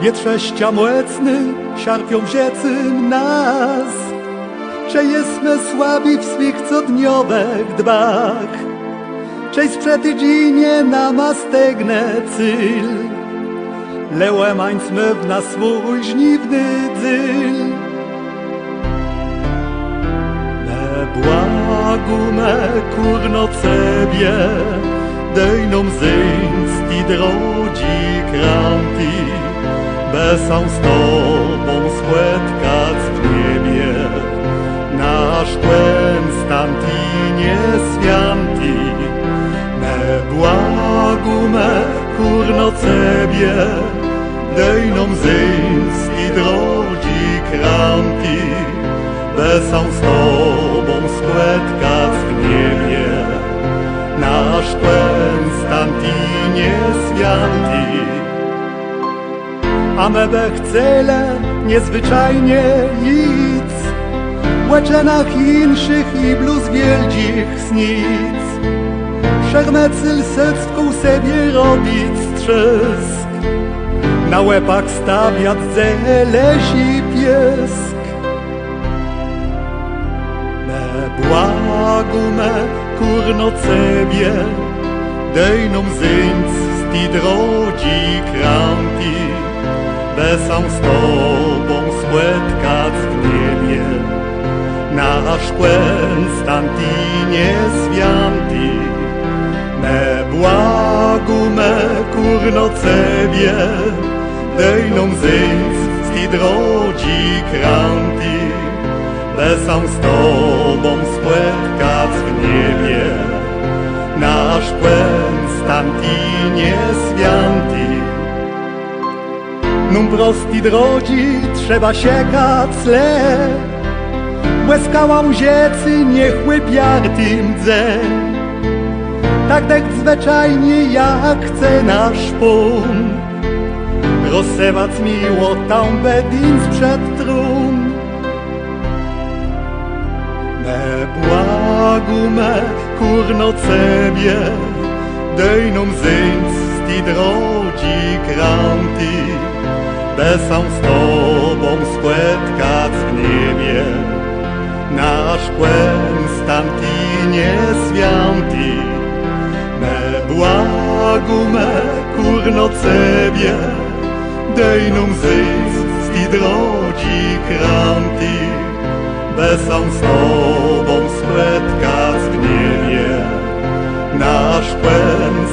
Wietrześcia młecny sierpią wziecym nas, że jesteśmy słabi w swych codniowych dbach, Czej sprzed tydzinie nama stegnę cyl, Lełemańcmy w nas swój żniwny dzyl. Me błagu me kurno cebie, dejną zyńc i drodzi kranti, besą z tobą spłetkać w niebie, nasz kłęs tantinie swianti, me błagu me kurno cebie, dejną zyńc i drodzi z tobą spłetkać w niebie, nasz kłęs tantinie swianti. A me chcele niezwyczajnie nic. Łeczenach inszych i bluz wieldzich snic. Szermecyl secką sobie robić strzysk Na łepach stawiać zelezi piesk. Me błagu me kurno cebie Dejną zyńc z ti Besam z tobą spłetkać w niebie. Nasz kłęs tantinie swianti Me kurno cebie Dejną zyńc ti drodzi kranti Besam z tobą spłetkać w niebie. Nasz kłęs tantinie swianti Num prosti drodzi trzeba siekać le Łeskała łziecy niech łypiartym dze Tak tak zwyczajnie jak chce nasz pun Rozsewać miło tam bedin sprzed trun. Me błagu me kurno cebie Dejną zyńc z ti drodzi kranti Besą z tobą spłetkać w niebie. Nasz kłęs tantinie swianti Me błagu me kurno cebie. Dejną zyńc z ti drodzi kranti Besą z tobą spłetkać w niebie. Nasz swianti